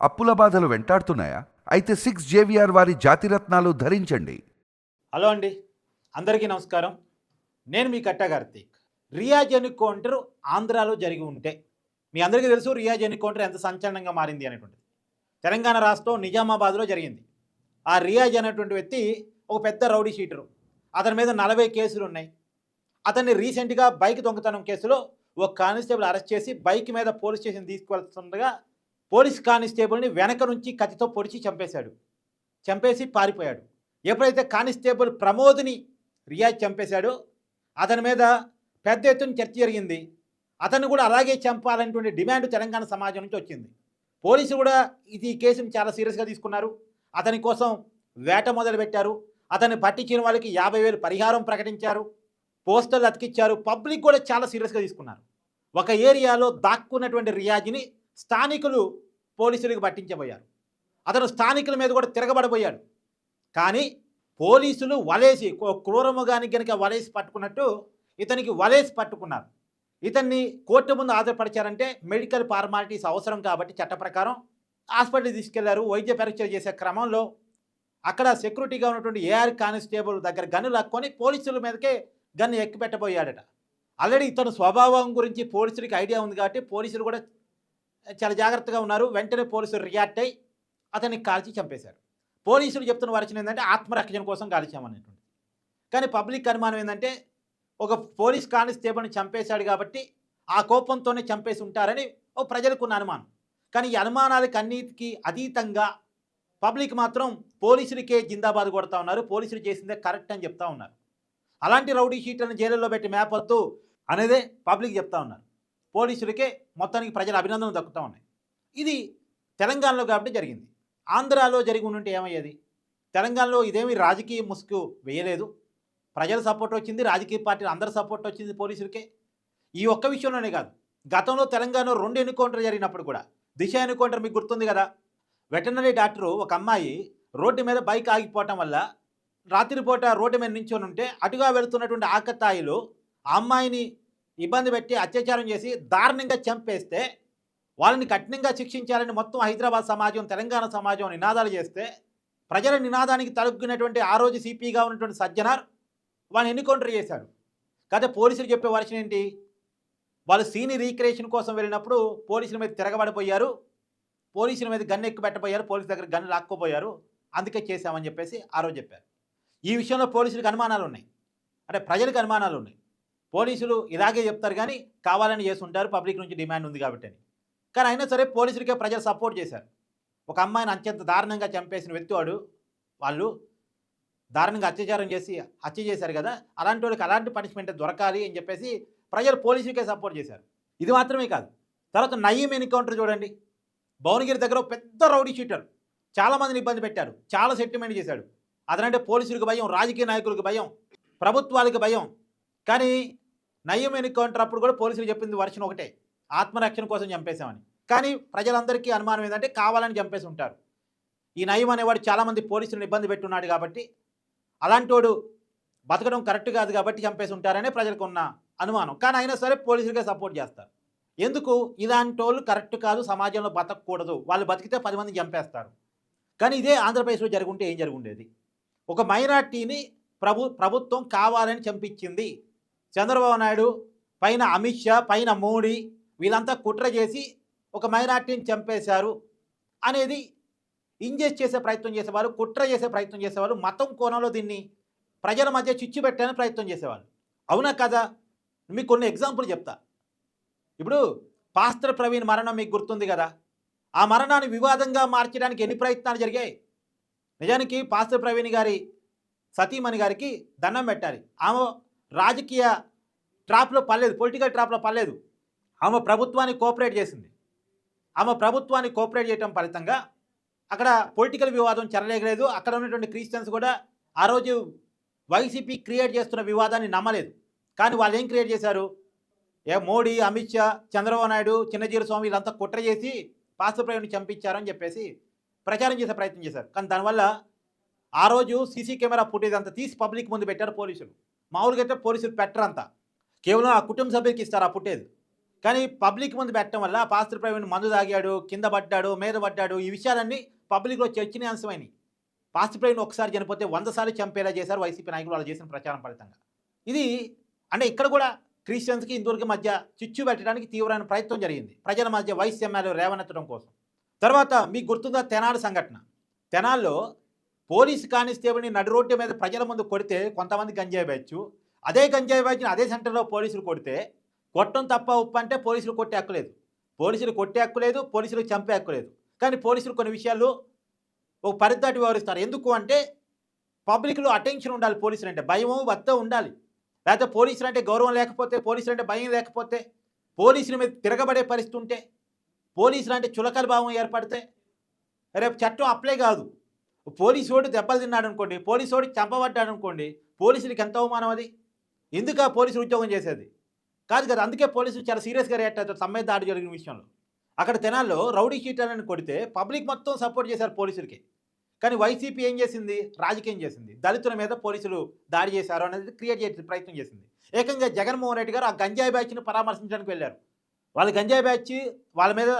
అప్పుల బాధలు వెంటాడుతున్నాయా? అయితే సిక్స్ జేవిఆర్ వారి జాతిరత్నాలు ధరించండి. హలో అండి. అందరికీ నమస్కారం. నేను మీ కట్టా కార్తీక్. రియాజ్ ఎన్కౌంటర్ ఆంధ్రాలో జరిగి ఉంటే మీ అందరికీ తెలుసు రియాజ్ ఎన్కౌంటర్ ఎంత సంచలనంగా మారింది అనేటువంటిది. తెలంగాణ రాష్ట్రం నిజామాబాద్లో జరిగింది. ఆ రియాజ్ అనేటువంటి వ్యక్తి ఒక పెద్ద రౌడీ షీటరు. అతని మీద నలభై కేసులు ఉన్నాయి. అతన్ని రీసెంట్గా బైక్ దొంగతనం కేసులో ఒక కానిస్టేబుల్ అరెస్ట్ చేసి బైక్ మీద పోలీస్ స్టేషన్ తీసుకువెళ్తుండగా పోలీస్ కానిస్టేబుల్ని వెనక నుంచి కత్తితో పొడిచి చంపేశాడు. చంపేసి పారిపోయాడు. ఎప్పుడైతే కానిస్టేబుల్ ప్రమోద్ని రియాజ్ చంపేశాడో అతని మీద పెద్ద ఎత్తున చర్చ జరిగింది. అతన్ని కూడా అలాగే చంపాలనేటువంటి డిమాండ్ తెలంగాణ సమాజం నుంచి వచ్చింది. పోలీసులు కూడా ఇది ఈ కేసుని చాలా సీరియస్గా తీసుకున్నారు. అతని కోసం వేట మొదలుపెట్టారు. అతన్ని పట్టించిన వాళ్ళకి యాభై వేలు పరిహారం ప్రకటించారు. పోస్టర్లు అతికిచ్చారు. పబ్లిక్ కూడా చాలా సీరియస్గా తీసుకున్నారు. ఒక ఏరియాలో దాక్కున్నటువంటి రియాజ్ని స్థానికులు పోలీసులకు పట్టించబోయారు. అతను స్థానికుల మీద కూడా తిరగబడబోయాడు కానీ పోలీసులు వలేసి క్రూరముగానికి కనుక వలేసి పట్టుకున్నట్టు ఇతనికి వలేసి పట్టుకున్నారు. ఇతన్ని కోర్టు ముందు హాజరుపరిచారంటే మెడికల్ ఫార్మాలిటీస్ అవసరం కాబట్టి చట్ట ప్రకారం హాస్పిటల్ తీసుకెళ్ళారు. వైద్య పరీక్షలు చేసే క్రమంలో అక్కడ సెక్యూరిటీగా ఉన్నటువంటి ఏఆర్ కానిస్టేబుల్ దగ్గర గన్ను లాక్కొని పోలీసుల మీదకే గన్ను ఎక్కిపెట్టబోయాడట. ఆల్రెడీ ఇతను స్వభావం గురించి పోలీసులకి ఐడియా ఉంది కాబట్టి పోలీసులు కూడా చాలా జాగ్రత్తగా ఉన్నారు. వెంటనే పోలీసులు రియాక్ట్ అయ్యి అతన్ని కాల్చి చంపేశారు. పోలీసులు చెప్తున్న వర్చన ఏంటంటే ఆత్మరక్షణ కోసం కాల్చామనేటువంటి కానీ పబ్లిక్ అనుమానం ఏంటంటే ఒక పోలీస్ కానిస్టేబుల్ని చంపేశాడు కాబట్టి ఆ కోపంతోనే చంపేసి ఉంటారని ఓ ప్రజలకు ఉన్న అనుమానం. కానీ ఈ అనుమానాలకు అన్నిటికీ అతీతంగా పబ్లిక్ మాత్రం పోలీసులకే జిందాబాద్ కొడతా ఉన్నారు. పోలీసులు చేసిందే కరెక్ట్ అని చెప్తా ఉన్నారు. అలాంటి రౌడీ షీట్లను జైలులో పెట్టి మేపొద్దు అనేదే పబ్లిక్ చెప్తా ఉన్నారు. పోలీసులకే మొత్తానికి ప్రజల అభినందనలు దక్కుతూ ఉన్నాయి. ఇది తెలంగాణలో కాబట్టి జరిగింది. ఆంధ్రాలో జరిగి ఉంటే ఏమయ్యేది? తెలంగాణలో ఇదేమి రాజకీయ ముసుగు వేయలేదు. ప్రజల సపోర్ట్ వచ్చింది రాజకీయ పార్టీలు అందరి సపోర్ట్ వచ్చింది పోలీసులకే. ఈ ఒక్క విషయంలోనే కాదు గతంలో తెలంగాణలో రెండు ఎన్కౌంటర్ జరిగినప్పుడు కూడా దిశ ఎన్కౌంటర్ మీకు గుర్తుంది కదా? వెటనరీ డాక్టరు ఒక అమ్మాయి రోడ్డు మీద బైక్ ఆగిపోవటం వల్ల రాత్రిపూట రోడ్డు మీద నించొని ఉంటే అటుగా వెళుతున్నటువంటి ఆకతాయిలు ఆ అమ్మాయిని ఇబ్బంది పెట్టి అత్యాచారం చేసి దారుణంగా చంపేస్తే వాళ్ళని కఠినంగా శిక్షించాలని మొత్తం హైదరాబాద్ సమాజం తెలంగాణ సమాజం నినాదాలు చేస్తే ప్రజల నినాదానికి తలుపుకున్నటువంటి ఆ రోజు సిపిగా ఉన్నటువంటి సజ్జనార్ వాళ్ళని ఎన్నికౌంటర్ చేశారు కాకపోతే పోలీసులు చెప్పే వర్షన్ ఏంటి? వాళ్ళు సీని రీక్రియేషన్ కోసం వెళ్ళినప్పుడు పోలీసుల మీద తిరగబడిపోయారు పోలీసుల మీద గన్ను ఎక్కువ పెట్టబోయారు పోలీసు దగ్గర గన్ను లాక్కోపోయారు అందుకే చేశామని చెప్పేసి ఆ రోజు చెప్పారు. ఈ విషయంలో పోలీసులకు అనుమానాలు ఉన్నాయి అంటే ప్రజలకు అనుమానాలు ఉన్నాయి పోలీసులు ఇలాగే చెప్తారు కానీ కావాలని చేస్తుంటారు పబ్లిక్ నుంచి డిమాండ్ ఉంది కాబట్టి అని కానీ అయినా సరే పోలీసులకే ప్రజలు సపోర్ట్ చేశారు. ఒక అమ్మాయిని అత్యంత దారుణంగా చంపేసిన వ్యక్తి వాడు వాళ్ళు దారుణంగా అత్యాచారం చేసి హత్య చేశారు కదా అలాంటి వాళ్ళకి అలాంటి పనిష్మెంట్ దొరకాలి అని చెప్పేసి ప్రజలు పోలీసులకే సపోర్ట్ చేశారు. ఇది మాత్రమే కాదు. తర్వాత నయీం ఎన్కౌంటర్ చూడండి. భువనగిరి దగ్గర పెద్ద రౌడీ షీటర్. చాలామందిని ఇబ్బంది పెట్టారు చాలా సెటిల్మెంట్ చేశాడు. అదనంటే పోలీసులకు భయం రాజకీయ నాయకులకు భయం ప్రభుత్వాలకు భయం. కానీ నయ్యం ఎన్కౌంటర్ అప్పుడు కూడా పోలీసులు చెప్పింది వర్షన్ ఒకటే. ఆత్మరక్షణ కోసం చంపేశామని. కానీ ప్రజలందరికీ అనుమానం ఏంటంటే కావాలని చంపేసి ఉంటారు. ఈ నయం అనేవాడు చాలామంది పోలీసులను ఇబ్బంది పెట్టున్నాడు కాబట్టి అలాంటి వాడు బతకడం కరెక్ట్ కాదు కాబట్టి చంపేసి ఉంటారనే ప్రజలకు ఉన్న అనుమానం. కానీ అయినా సరే పోలీసులకే సపోర్ట్ చేస్తారు. ఎందుకు? ఇలాంటి వాళ్ళు కరెక్ట్ కాదు సమాజంలో బతకూడదు వాళ్ళు బతికితే పది మంది చంపేస్తారు. కానీ ఇదే ఆంధ్రప్రదేశ్లో జరుగుంటే ఏం జరుగుండేది? ఒక మైనార్టీని ప్రభు ప్రభుత్వం కావాలని చంపించింది చంద్రబాబు నాయుడు పైన అమిత్ షా పైన మోడీ వీళ్ళంతా కుట్ర చేసి ఒక మైనార్టీని చంపేశారు అనేది ఇంజెస్ట్ చేసే ప్రయత్నం చేసేవాళ్ళు కుట్ర చేసే ప్రయత్నం చేసేవాళ్ళు మతం కోణంలో దీన్ని ప్రజల మధ్య చిచ్చు పెట్టాలని ప్రయత్నం చేసేవాళ్ళు. అవునా కదా? మీకు కొన్ని ఎగ్జాంపుల్ చెప్తా. ఇప్పుడు పాస్టర్ ప్రవీణ్ మరణం మీకు గుర్తుంది కదా? ఆ మరణాన్ని వివాదంగా మార్చడానికి ఎన్ని ప్రయత్నాలు జరిగాయి? నిజానికి పాస్టర్ ప్రవీణ్ గారి సతీమణి గారికి దండం పెట్టాలి. ఆమె రాజకీయ ట్రాప్లో పర్లేదు పొలిటికల్ ట్రాప్లో పర్లేదు ఆమె ప్రభుత్వాన్ని కోఆపరేట్ చేసింది. ఆమె ప్రభుత్వాన్ని కోఆపరేట్ చేయడం ఫలితంగా అక్కడ పొలిటికల్ వివాదం చెరలేగలేదు. అక్కడ ఉన్నటువంటి క్రిస్టియన్స్ కూడా ఆ రోజు వైసీపీ క్రియేట్ చేస్తున్న వివాదాన్ని నమ్మలేదు. కానీ వాళ్ళు ఏం క్రియేట్ చేశారు? ఏ మోడీ అమిత్ షా చంద్రబాబు నాయుడు చిన్నజీర స్వామి వీళ్ళంతా కుట్ర చేసి పాస్టర్ చంపించారని చెప్పేసి ప్రచారం చేసే ప్రయత్నం చేశారు. కానీ దానివల్ల ఆ రోజు సీసీ కెమెరా ఫుటేజ్ అంతా తీసి పబ్లిక్ ముందు పెట్టారు పోలీసులు. మామూలుగా అయితే పోలీసులు పెట్టరంతా. కేవలం ఆ కుటుంబ సభ్యులకి ఇస్తారు ఆ ఫుటేజ్. కానీ పబ్లిక్ ముందు పెట్టడం వల్ల పాస్టర్ ప్రవీణ్ మందు తాగాడు కింద పడ్డాడు మీద పడ్డాడు ఈ విషయాలన్నీ పబ్లిక్లో చర్చనీయాంశమైనవి పాస్టర్ ప్రవీణ్ ఒకసారి చనిపోతే వంద సార్లు చంపేలా చేశారు వైసీపీ నాయకులు వాళ్ళు చేసిన ప్రచారం ఫలితంగా. ఇది అంటే ఇక్కడ కూడా క్రిస్టియన్స్కి హిందువులకి మధ్య చిచ్చు పెట్టడానికి తీవ్రమైన ప్రయత్నం జరిగింది. ప్రజల మధ్య వైసీఎంఎల్ రేవనెత్తడం కోసం. తర్వాత మీకు గుర్తుందా తెనాలి సంఘటన? తెనాల్లో పోలీసు కానిస్టేబుల్ని నడి రోడ్డు మీద ప్రజల ముందు కొడితే కొంతమంది గంజాయి బ్యాచ్ అదే గంజాయి బ్యాచ్ని అదే సెంటర్లో పోలీసులు కొడితే కొట్టం తప్ప ఉప్పు అంటే పోలీసులు కొట్టే హక్కులేదు పోలీసులు కొట్టే హక్కులేదు పోలీసులు చంపే హక్కులేదు కానీ పోలీసులు కొన్ని విషయాలు ఒక పరిదాటి వ్యవహరిస్తారు ఎందుకు అంటే పబ్లిక్లో అటెన్షన్ ఉండాలి పోలీసులు అంటే భయము వత్త ఉండాలి. లేకపోతే పోలీసులు అంటే గౌరవం లేకపోతే పోలీసులు అంటే భయం లేకపోతే పోలీసుల మీద తిరగబడే పరిస్థితి ఉంటే పోలీసులు అంటే చులకల భావం ఏర్పడితే రేపు చట్టం అప్లై కాదు. పోలీసు వాడు దెబ్బలు తిన్నాడు అనుకోండి పోలీసు వాడు చంపబడ్డాడు అనుకోండి పోలీసులకి ఎంత అవమానం అది? ఎందుకు ఆ పోలీసులు ఉద్యోగం చేసేది? కాదు కదా అందుకే పోలీసులు చాలా సీరియస్గా రియాక్ట్ అవుతారు సమ్మె దాడి జరిగిన విషయంలో. అక్కడ తెనాల్లో రౌడీ షీటర్లను కొడితే పబ్లిక్ మొత్తం సపోర్ట్ చేశారు పోలీసులకి. కానీ వైసీపీ ఏం చేసింది? రాజకీయం చేసింది. దళితుల మీద పోలీసులు దాడి చేశారు అనేది క్రియేట్ చేసే ప్రయత్నం చేసింది. ఏకంగా జగన్మోహన్ రెడ్డి గారు ఆ గంజాయి బ్యాచ్ని పరామర్శించడానికి వెళ్ళారు. వాళ్ళ గంజాయి బ్యాచ్ వాళ్ళ మీద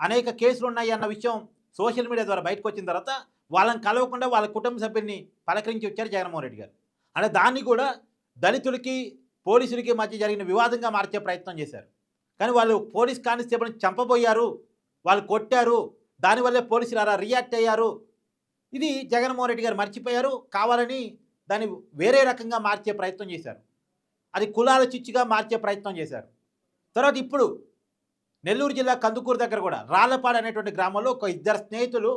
అనేక కేసులు ఉన్నాయి అన్న విషయం సోషల్ మీడియా ద్వారా బయటకు వచ్చిన తర్వాత వాళ్ళని కలవకుండా వాళ్ళ కుటుంబ సభ్యుల్ని పలకరించి వచ్చారు జగన్మోహన్ రెడ్డి గారు. అంటే దాన్ని కూడా దళితులకి పోలీసులకి మధ్య జరిగిన వివాదంగా మార్చే ప్రయత్నం చేశారు. కానీ వాళ్ళు పోలీస్ కానిస్టేబుల్ని చంపబోయారు వాళ్ళు కొట్టారు దానివల్లే పోలీసులు అలా రియాక్ట్ అయ్యారు. ఇది జగన్మోహన్ రెడ్డి గారు మర్చిపోయారు కావాలని దాన్ని వేరే రకంగా మార్చే ప్రయత్నం చేశారు. అది కులాల చిచ్చుగా మార్చే ప్రయత్నం చేశారు. తర్వాత ఇప్పుడు నెల్లూరు జిల్లా కందుకూరు దగ్గర కూడా రాళ్ళపాడు అనేటువంటి గ్రామంలో ఒక ఇద్దరు స్నేహితులు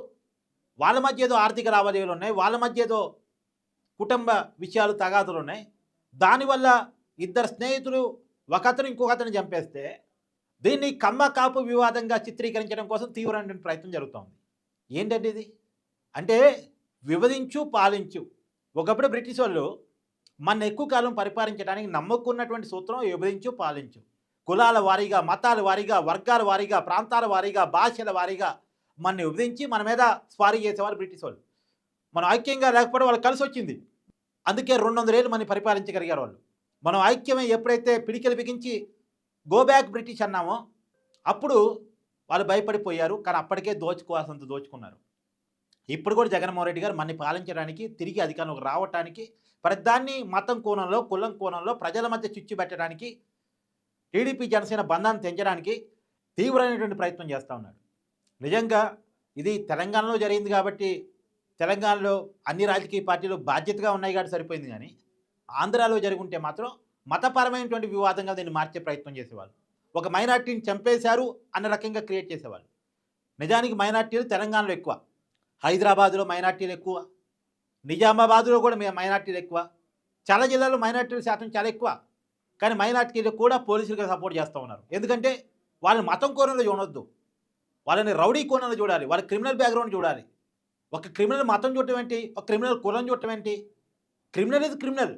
వాళ్ళ మధ్య ఏదో ఆర్థిక లావాదేవీలు ఉన్నాయి వాళ్ళ మధ్య ఏదో కుటుంబ విషయాలు తగాదులు ఉన్నాయి. దానివల్ల ఇద్దరు స్నేహితులు ఒకతను ఇంకొకతను చంపేస్తే దీన్ని కమ్మ కాపు వివాదంగా చిత్రీకరించడం కోసం తీవ్రమైన ప్రయత్నం జరుగుతోంది. ఏంటంటే ఇది? అంటే విభజించు పాలించు. ఒకప్పుడు బ్రిటిష్ వాళ్ళు మన ఎక్కువ కాలం పరిపాలించడానికి నమ్ముకున్నటువంటి సూత్రం విభజించు పాలించు. కులాల వారీగా మతాల వారీగా వర్గాల వారీగా ప్రాంతాల వారీగా భాషల వారీగా మనని విభజించి మన మీద స్వారీ చేసేవారు బ్రిటిష్ వాళ్ళు. మనం ఐక్యంగా లేకపోవడం వాళ్ళకి కలిసి వచ్చింది. అందుకే రెండు వందల ఏళ్ళు మనం పరిపాలించగలిగారు వాళ్ళు. మనం ఐక్యమే ఎప్పుడైతే పిడికిలు బిగించి గో బ్యాక్ బ్రిటిష్ అన్నామో అప్పుడు వాళ్ళు భయపడిపోయారు. కానీ అప్పటికే దోచుకోవాల్సినంత దోచుకున్నారు. ఇప్పుడు కూడా జగన్మోహన్ రెడ్డి గారు మనని పాలించడానికి తిరిగి అధికారంలోకి రావడానికి ప్రతిదాన్ని మతం కోణంలో కులం కోణంలో ప్రజల మధ్య చిచ్చు పెట్టడానికి టీడీపీ జనసేన బంధాన్ని తెంచడానికి తీవ్రమైనటువంటి ప్రయత్నం చేస్తూ ఉన్నాడు. నిజంగా ఇది తెలంగాణలో జరిగింది కాబట్టి తెలంగాణలో అన్ని రాజకీయ పార్టీలు బాధ్యతగా ఉన్నాయి కాబట్టి సరిపోయింది కానీ ఆంధ్రాలో జరుగుంటే మాత్రం మతపరమైనటువంటి వివాదంగా దీన్ని మార్చే ప్రయత్నం చేసేవాళ్ళు. ఒక మైనార్టీని చంపేశారు అన్న రకంగా క్రియేట్ చేసేవాళ్ళు. నిజానికి మైనార్టీలు తెలంగాణలో ఎక్కువ. హైదరాబాద్లో మైనార్టీలు ఎక్కువ. నిజామాబాద్లో కూడా మే మైనార్టీలు ఎక్కువ. చాలా జిల్లాల్లో మైనార్టీల శాతం చాలా ఎక్కువ. కానీ మైనార్టీలు కూడా పోలీసులకు సపోర్ట్ చేస్తూ ఉన్నారు. ఎందుకంటే వాళ్ళు మతం కోరంలో చూడొద్దు. వాళ్ళని రౌడీ కోణంలో చూడాలి వాళ్ళ క్రిమినల్ బ్యాక్గ్రౌండ్ చూడాలి. ఒక క్రిమినల్ మతం చూడటం ఏంటి? ఒక క్రిమినల్ కులం చూడటం ఏంటి? క్రిమినల్ ఇది క్రిమినల్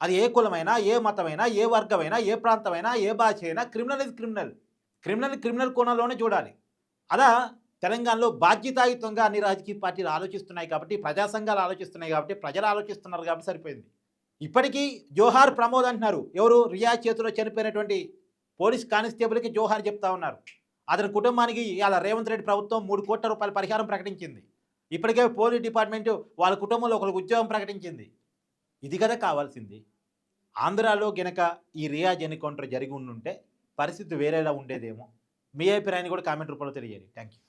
అది ఏ కులమైనా ఏ మతమైనా ఏ వర్గమైనా ఏ ప్రాంతమైనా ఏ భాష అయినా క్రిమినల్ ఇది క్రిమినల్ క్రిమినల్ క్రిమినల్ కోణంలోనే చూడాలి. అలా తెలంగాణలో బాధ్యతాయుతంగా అన్ని రాజకీయ పార్టీలు ఆలోచిస్తున్నాయి కాబట్టి ప్రజా సంఘాలు ఆలోచిస్తున్నాయి కాబట్టి ప్రజలు ఆలోచిస్తున్నారు కాబట్టి సరిపోయింది. ఇప్పటికీ జోహార్ ప్రమోద్ అంటున్నారు. ఎవరు? రియా చేతిలో చనిపోయినటువంటి పోలీస్ కానిస్టేబుల్కి జోహార్ చెప్తా ఉన్నారు. అతని కుటుంబానికి ఇవాళ రేవంత్ రెడ్డి ప్రభుత్వం మూడు కోట్ల రూపాయల పరిహారం ప్రకటించింది. ఇప్పటికే పోలీస్ డిపార్ట్మెంటు వాళ్ళ కుటుంబంలో ఒకరికి ఉద్యోగం ప్రకటించింది. ఇది కదా కావాల్సింది. ఆంధ్రాలో గనక ఈ రియాజ్ ఎన్కౌంటర్ జరిగి ఉండుంటే పరిస్థితి వేరేలా ఉండేదేమో. మీ అభిప్రాయాన్ని కూడా కామెంట్ రూపంలో తెలియాలి థ్యాంక్ యూ